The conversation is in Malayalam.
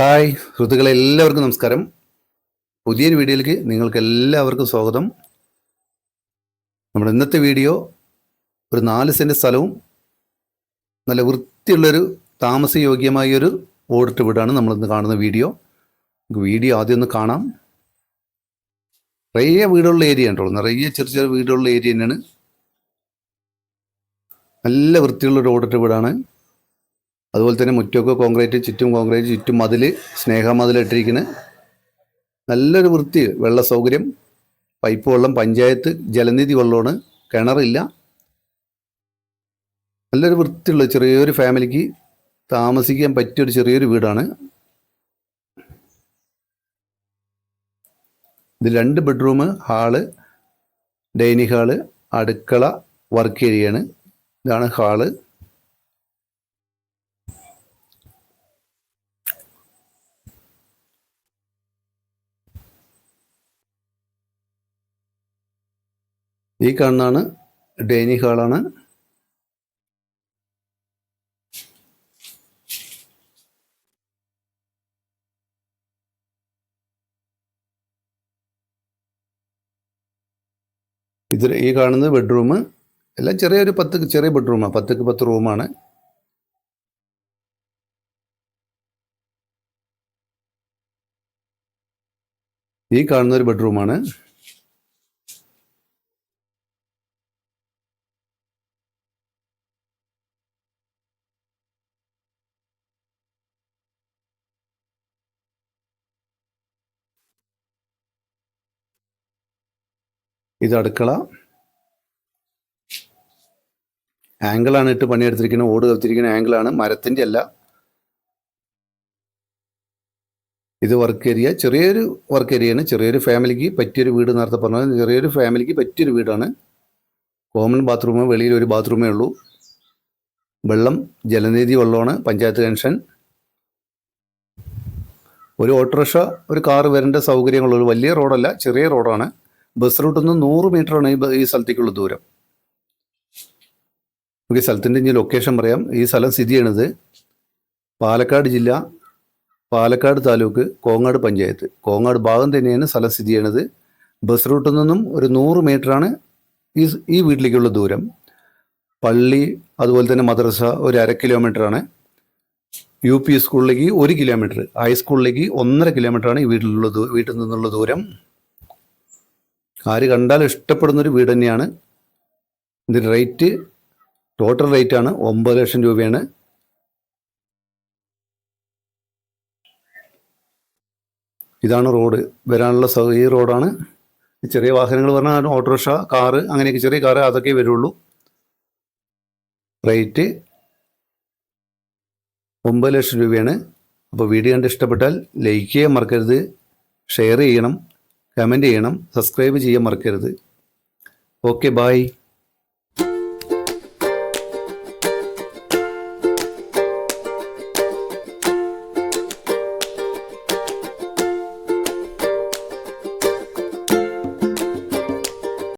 ഹായ് സുഹൃത്തുക്കളെ എല്ലാവർക്കും നമസ്കാരം. പുതിയൊരു വീഡിയോയിലേക്ക് നിങ്ങൾക്ക് എല്ലാവർക്കും സ്വാഗതം. നമ്മുടെ ഇന്നത്തെ വീഡിയോ ഒരു നാല് സെന്റ് സ്ഥലവും നല്ല വൃത്തിയുള്ളൊരു താമസയോഗ്യമായൊരു ഓടിട്ട് വീടാണ് നമ്മളിന്ന് കാണുന്ന വീഡിയോ. നമുക്ക് വീഡിയോ ആദ്യം ഒന്ന് കാണാം. നിറയെ വീടുള്ള ഏരിയ ഉണ്ടോ? നിറയെ ചെറിയ ചെറിയ വീടുള്ള ഏരിയ തന്നെയാണ്. നല്ല വൃത്തിയുള്ളൊരു ഓടിട്ട് വീടാണ്. അതുപോലെ തന്നെ മുറ്റമൊക്കെ കോൺക്രീറ്റ് ചുറ്റും കോൺക്രീറ്റ് ചുറ്റും മതിൽ സ്നേഹമതിൽ ഇട്ടിരിക്കുന്നത് നല്ലൊരു വൃത്തി വെള്ള സൗകര്യം പൈപ്പ് വെള്ളം പഞ്ചായത്ത് ജലനിധി വെള്ളമാണ് കിണറില്ല. നല്ലൊരു വൃത്തിയുള്ള ചെറിയൊരു ഫാമിലിക്ക് താമസിക്കാൻ പറ്റിയൊരു ചെറിയൊരു വീടാണ്. ഇത് രണ്ട് ബെഡ്റൂം ഹാൾ ഡൈനിങ് ഹാൾ അടുക്കള വർക്ക് ഏരിയയാണ്. ഇതാണ് ഹാൾ. ഈ കാണുന്നതാണ് ഡൈനിങ് ഹാളാണ്. ഇതിൽ ഈ കാണുന്നത് ബെഡ്റൂം എല്ലാം ചെറിയൊരു പത്ത് ചെറിയ ബെഡ്റൂമാണ് പത്തുക്ക് പത്ത് റൂമാണ് ഈ കാണുന്ന ഒരു ബെഡ്റൂമാണ് ഇത് അടുക്കള. ആംഗിളാണ് ഇട്ട് പണിയെടുത്തിരിക്കുന്നത് ഓട് കത്തിരിക്കുന്ന ആംഗിളാണ് മരത്തിന്റെ അല്ല. ഇത് വർക്ക് ഏരിയ ചെറിയൊരു വർക്ക് ഏരിയയാണ് ചെറിയൊരു ഫാമിലിക്ക് പറ്റിയൊരു വീട് നേരത്തെ പറഞ്ഞത് ചെറിയൊരു ഫാമിലിക്ക് പറ്റിയൊരു വീടാണ്. കോമൺ ബാത്റൂം വെളിയിൽ ഒരു ബാത്റൂമേ ഉള്ളൂ. വെള്ളം ജലനിധി വെള്ളമാണ്. പഞ്ചായത്ത് കൺഷൻ ഒരു ഓട്ടോറിക്ഷ ഒരു കാറ് വരേണ്ട സൗകര്യങ്ങളുള്ള വലിയ റോഡല്ല ചെറിയ റോഡാണ്. ബസ് റൂട്ടിൽ നിന്ന് നൂറ് മീറ്ററാണ് ഈ ഈ സ്ഥലത്തേക്കുള്ള ദൂരം. നമുക്ക് ഈ സ്ഥലത്തിന്റെ ഇനി ലൊക്കേഷൻ പറയാം. ഈ സ്ഥലം സ്ഥിതി ചെയ്യണത് പാലക്കാട് ജില്ല പാലക്കാട് താലൂക്ക് കോങ്ങാട് പഞ്ചായത്ത്. കോങ്ങാട് ഭാഗം തന്നെയാണ് സ്ഥലം സ്ഥിതി ചെയ്യണത്. ബസ് റൂട്ടിൽ നിന്നും ഒരു നൂറ് മീറ്ററാണ് ഈ ഈ വീട്ടിലേക്കുള്ള ദൂരം. പള്ളി അതുപോലെ തന്നെ മദ്രസ ഒരു അര കിലോമീറ്ററാണ് യു പി സ്കൂളിലേക്ക് ഒരു കിലോമീറ്റർ ഹൈസ്കൂളിലേക്ക് ഒന്നര കിലോമീറ്ററാണ് ഈ വീട്ടിലുള്ള വീട്ടിൽ നിന്നുള്ള ദൂരം. ആര് കണ്ടാലും ഇഷ്ടപ്പെടുന്ന ഒരു വീട് തന്നെയാണ്. ഇതിന്റെ റേറ്റ് ടോട്ടൽ റേറ്റ് ആണ് ഒമ്പത് ലക്ഷം രൂപയാണ്. ഇതാണ് റോഡ് വരാനുള്ള ഈ റോഡാണ് ചെറിയ വാഹനങ്ങൾ പറഞ്ഞാൽ ഓട്ടോറിക്ഷ കാറ് അങ്ങനെയൊക്കെ ചെറിയ കാറ് അതൊക്കെ വരുള്ളൂ. റേറ്റ് ഒമ്പത് ലക്ഷം രൂപയാണ്. അപ്പോൾ വീഡിയോ കണ്ട് ഇഷ്ടപ്പെട്ടാൽ ലൈക്ക് ചെയ്യാൻ മറക്കരുത്. ഷെയർ ചെയ്യണം. കമന്റ് ചെയ്യണം. സബ്സ്ക്രൈബ് ചെയ്യാൻ മറക്കരുത്. Okay bye